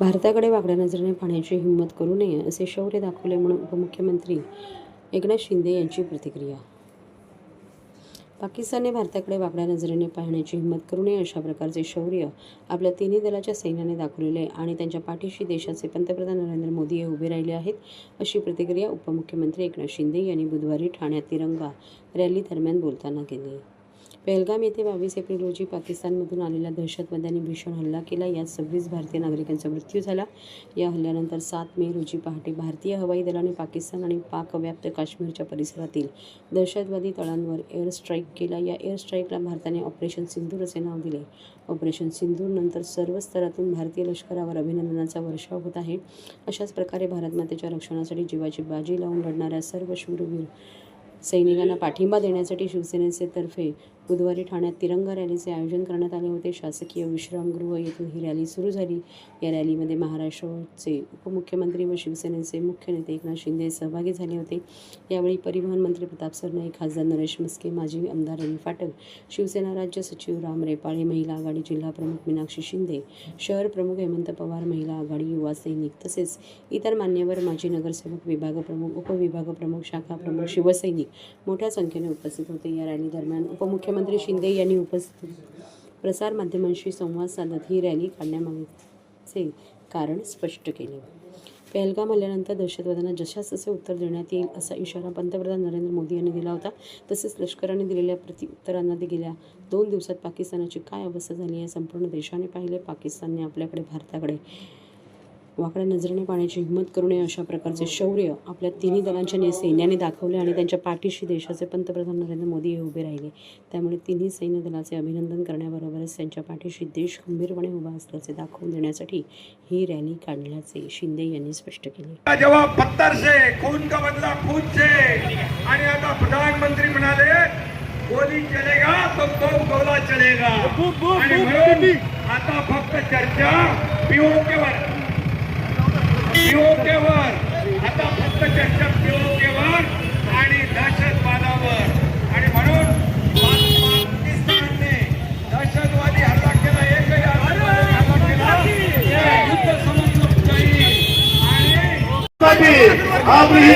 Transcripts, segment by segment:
भारताकडे वाकड्या नजरेने पाहण्याची हिंमत करू नये असे शौर्य दाखवले म्हणून उपमुख्यमंत्री एकनाथ शिंदे यांची प्रतिक्रिया. पाकिस्तानने भारताकडे वाकड्या नजरेने पाहण्याची हिंमत करू नये अशा प्रकारचे शौर्य आपल्या तिन्ही दलाच्या सैन्याने दाखवलेले आणि त्यांच्या पाठीशी देशाचे पंतप्रधान नरेंद्र मोदी हे उभे राहिले आहेत अशी प्रतिक्रिया उपमुख्यमंत्री एकनाथ शिंदे यांनी बुधवारी ठाण्यात तिरंगा रॅली दरम्यान बोलताना केली पेहलगाम येथे बावीस एप्रिल रोजी पाकिस्तानमधून आलेल्या दहशतवाद्यांनी भीषण हल्ला केला. यात सव्वीस भारतीय नागरिकांचा मृत्यू झाला. या हल्ल्यानंतर सात मे रोजी पहाटे भारतीय हवाई दलाने पाकिस्तान आणि पाकव्याप्त काश्मीरच्या परिसरातील दहशतवादी तळांवर एअर स्ट्राईक केला. या एअर स्ट्राईकला भारताने ऑपरेशन सिंधूर असे नाव दिले. ऑपरेशन सिंधूरनंतर सर्व स्तरातून भारतीय लष्करावर अभिनंदनाचा वर्षाव होत आहे. अशाच प्रकारे भारतमातेच्या रक्षणासाठी जीवाची बाजी लावून लढणाऱ्या सर्व शूरवीर सैनिकांना पाठिंबा देण्यासाठी शिवसेनेचे तर्फे बुधवारी ठाण्यात तिरंगा रॅलीचे आयोजन करण्यात आले होते. शासकीय विश्रामगृह येथून ही रॅली सुरू झाली. या रॅलीमध्ये महाराष्ट्राचे उपमुख्यमंत्री व शिवसेनेचे मुख्य नेते एकनाथ शिंदे सहभागी झाले होते. यावेळी परिवहन मंत्री प्रताप सरनाईक खासदार नरेश मस्के माजी आमदार रवी फाटक शिवसेना राज्य सचिव राम रेपाळे महिला आघाडी जिल्हा प्रमुख मीनाक्षी शिंदे शहर प्रमुख हेमंत पवार महिला आघाडी युवा सैनिक तसेच इतर मान्यवर माजी नगरसेवक विभाग प्रमुख उपविभाग प्रमुख शाखा प्रमुख शिवसैनिक मोठ्या संख्येने उपस्थित होते. या रॅली दरम्यान मुख्यमंत्री शिंदे यांनी उपस्थित प्रसारमाध्यमांशी संवाद साधत ही रॅली काढण्यामागचे कारण स्पष्ट केले. पहलगाम आल्यानंतर दहशतवाद्यांना जशास तसे उत्तर देण्यात येईल असा इशारा पंतप्रधान नरेंद्र मोदी यांनी दिला होता. तसेच लष्कराने दिलेल्या प्रतिउत्तरांना गेल्या दोन दिवसात पाकिस्तानाची काय अवस्था झाली आहे संपूर्ण देशाने पाहिले. पाकिस्तानने आपल्याकडे भारताकडे वाकड्या नजरेने पाहण्याची हिंमत करू नये अशा प्रकारचे शौर्य आपल्या तिन्ही दलांच्या ने- सैन्याने दाखवले आणि त्यांच्या पाठीशी देशाचे पंतप्रधान नरेंद्र मोदी हे उभे राहिले. त्यामुळे तिन्ही सैन्य दलाचे अभिनंदन करण्याबरोबरच त्यांच्या पाठीशी देश खंबीरपणे उभा असल्याचे दाखवून देण्यासाठी ही रॅली काढल्याचे शिंदे यांनी स्पष्ट केले. पत्थर से खून का बदला खून से आणि आता प्रधानमंत्री म्हणाले गोली चलेगा तो तो गोला चलेगा. आणि म्हणून आता फक्त चर्चा पीओकेवर पीओकेवर. आता फक्त चर्चा पीओकेवर आणि दहशतवादावर. आणि म्हणून पाकिस्तानने दहशतवादी हल्ला केला. एकही हल्ला केला. युद्ध समजलं पाहिजे आणि आपली ही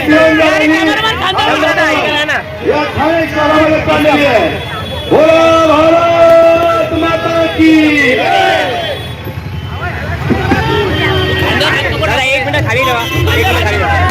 या ठाणे शहरामध्ये चाललेली आहे Kanino? Kanino? Kanino?